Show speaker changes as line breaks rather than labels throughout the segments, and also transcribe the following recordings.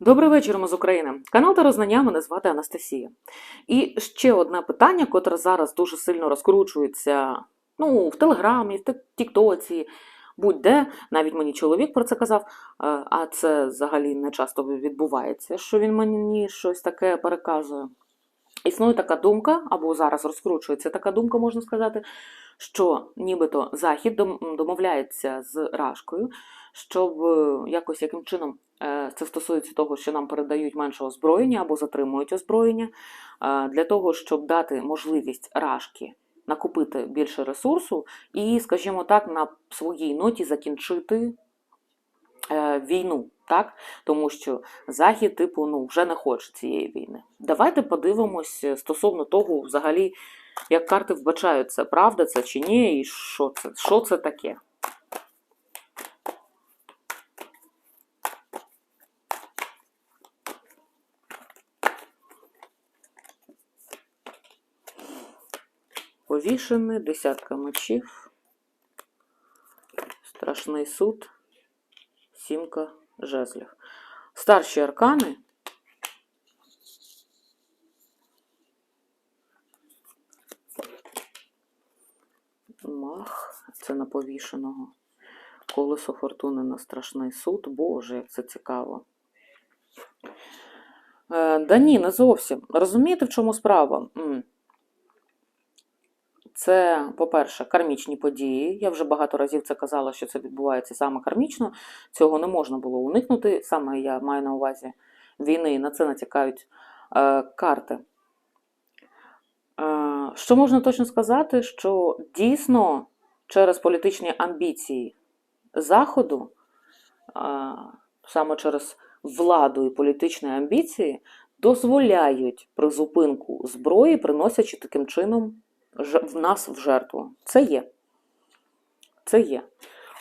Добрий вечір, ми з України. Канал та Рознання, мене звати Анастасія. І ще одне питання, котре зараз дуже сильно розкручується ну, в Телеграмі, в Тіктоці, будь-де. Навіть мені чоловік про це казав, е, а це взагалі не часто відбувається, що він мені щось таке переказує. Існує така думка, або зараз розкручується така думка, можна сказати, що нібито Захід домовляється з Рашкою, щоб е, якось яким чином е, це стосується того, що нам передають менше озброєння або затримують озброєння, е, для того, щоб дати можливість Рашки накопити більше ресурсу і, скажімо так, на своїй ноті закінчити війну. Так, тому що Захід, типу, ну вже не хоче цієї війни. Давайте подивимось стосовно того, взагалі, як карти вбачають це, правда це чи ні, і що це, що це таке. Повішений, десятка мечів, страшний суд, сімка жезлів. Старші аркани. Мах, це на повішеного. Колесо фортуни на страшний суд. Боже, як це цікаво. Е, да ні, не зовсім. Розумієте, в чому справа? Це, по-перше, кармічні події. Я вже багато разів це казала, що це відбувається саме кармічно. Цього не можна було уникнути. Саме я маю на увазі війни, на це натякають е, карти. Е, що можна точно сказати, що дійсно через політичні амбіції Заходу, е, саме через владу і політичні амбіції, дозволяють призупинку зброї, приносячи таким чином в нас в жертву. Це є. Це є.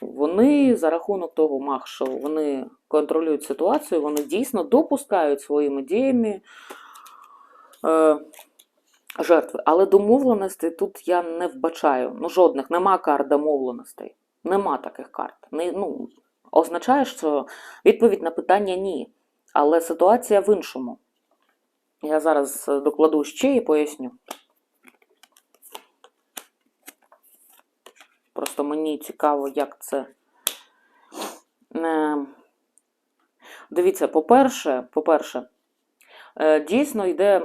Вони за рахунок того, мах, що вони контролюють ситуацію, вони дійсно допускають своїми діями е, жертви. Але домовленостей тут я не вбачаю. Ну, жодних, нема карт домовленостей. Нема таких карт. Не, ну, означає, що відповідь на питання ні. Але ситуація в іншому. Я зараз докладу ще і поясню. Просто мені цікаво, як це. Е, Дивіться, по-перше, по-перше, е, дійсно йде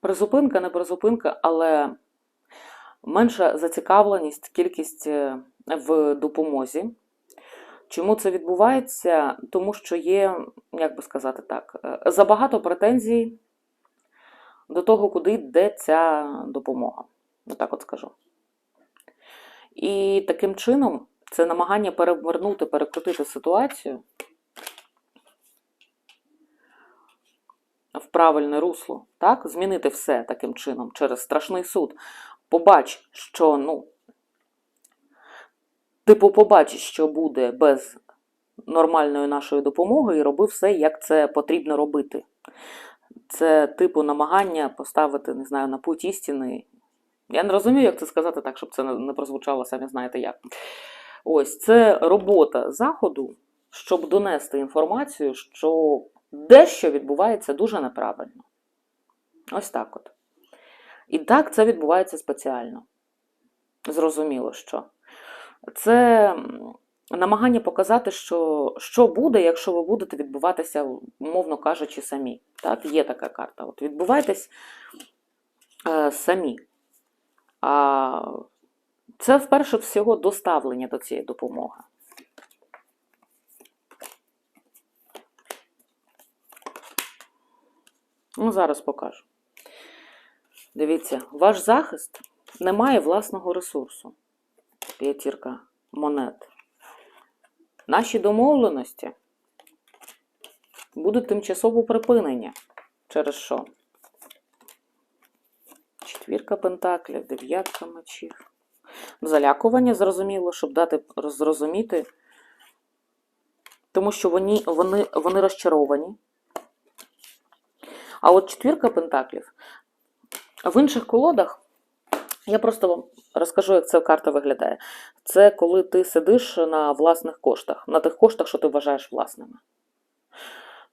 призупинка, не призупинка, але менша зацікавленість, кількість е, в допомозі. Чому це відбувається? Тому що є, як би сказати так, забагато претензій до того, куди йде ця допомога. Отак от скажу. І таким чином це намагання перевернути, перекрутити ситуацію в правильне русло, так? Змінити все таким чином через страшний суд. Побач, що, ну, типу, побач, що буде без нормальної нашої допомоги, і роби все, як це потрібно робити. Це, типу, намагання поставити, не знаю, на путь істини. Я не розумію, як це сказати так, щоб це не прозвучало, самі знаєте як. Ось це робота заходу, щоб донести інформацію, що дещо відбувається дуже неправильно. Ось так от. І так це відбувається спеціально. Зрозуміло, що. Це намагання показати, що, що буде, якщо ви будете відбуватися, умовно кажучи, самі. Так, є така карта. От відбувайтесь е, самі. Це вперше всього доставлення до цієї допомоги. Ну, зараз покажу. Дивіться, ваш захист не має власного ресурсу. П'ятірка монет. Наші домовленості будуть тимчасово припинені. Через що? Четвірка пентаклів, дев'ятка мечів. Залякування зрозуміло, щоб дати зрозуміти, тому що вони, вони, вони розчаровані. А от четвірка пентаклів в інших колодах, я просто вам розкажу, як ця карта виглядає. Це коли ти сидиш на власних коштах, на тих коштах, що ти вважаєш власними.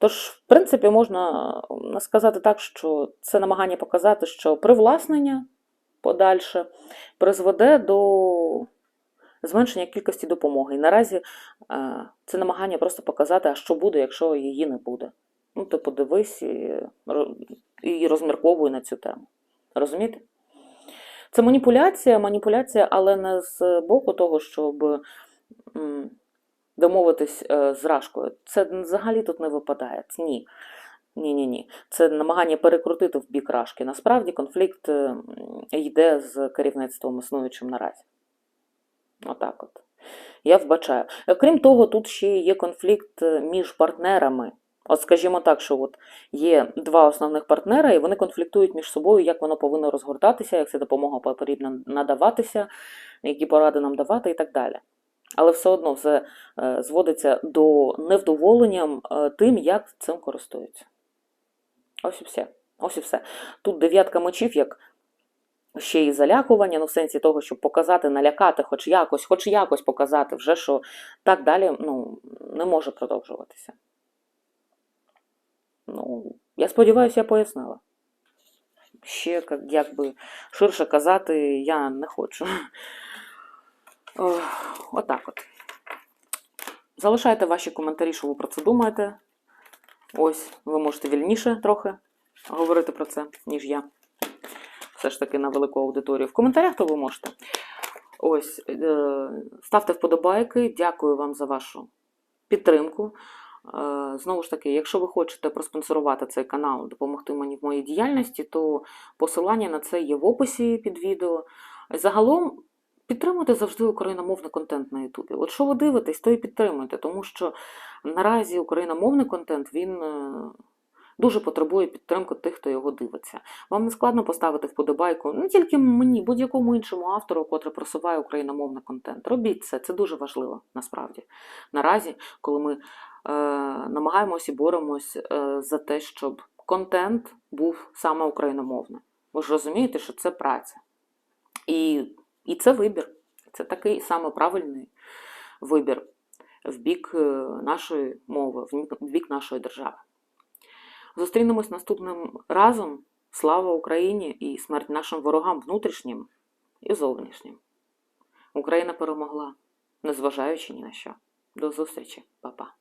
Тож, в принципі, можна сказати так, що це намагання показати, що привласнення подальше призведе до зменшення кількості допомоги. І наразі е, це намагання просто показати, а що буде, якщо її не буде. Ну, ти подивись і, розмірковуй на цю тему. Розумієте? Це маніпуляція, маніпуляція, але не з боку того, щоб домовитись е, з Рашкою. Це взагалі тут не випадає. Ні. Ні, ні. Це намагання перекрутити в бік Рашки. Насправді конфлікт е, йде з керівництвом існуючим наразі. Отак от. Я вбачаю. Е, Крім того, тут ще є конфлікт між партнерами. От скажімо так, що от є два основних партнера, і вони конфліктують між собою, як воно повинно розгортатися, як ця допомога потрібно надаватися, які поради нам давати і так далі. Але все одно все е, зводиться до невдоволенням е, тим, як цим користуються. Ось і все. Ось і все. Тут дев'ятка мечів, як ще й залякування, ну в сенсі того, щоб показати, налякати, хоч якось, хоч якось показати, вже що так далі ну, не може продовжуватися. Ну, я сподіваюся, я пояснила. Ще як, якби ширше казати я не хочу. Ох, Отак от. Залишайте ваші коментарі, що ви про це думаєте. Ось, ви можете вільніше трохи говорити про це, ніж я. Все ж таки на велику аудиторію. В коментарях то ви можете. Ось, е, ставте вподобайки. Дякую вам за вашу підтримку. Е, Знову ж таки, якщо ви хочете проспонсорувати цей канал, допомогти мені в моїй діяльності, то посилання на це є в описі під відео. Загалом підтримуйте завжди україномовний контент на Ютубі. От що ви дивитесь, то і підтримуйте, тому що наразі україномовний контент він е, дуже потребує підтримки тих, хто його дивиться. Вам не складно поставити вподобайку не тільки мені, будь-якому іншому автору, котрий просуває україномовний контент. Робіть це, це дуже важливо насправді. Наразі, коли ми е, намагаємось і боремось е, за те, щоб контент був саме україномовний. Ви ж розумієте, що це праця. І, і це вибір. Це такий саме правильний вибір в бік е, нашої мови, в бік- в бік нашої держави. Зустрінемось наступним разом. Слава Україні і смерть нашим ворогам внутрішнім і зовнішнім. Україна перемогла, незважаючи ні на що. До зустрічі, Па-па.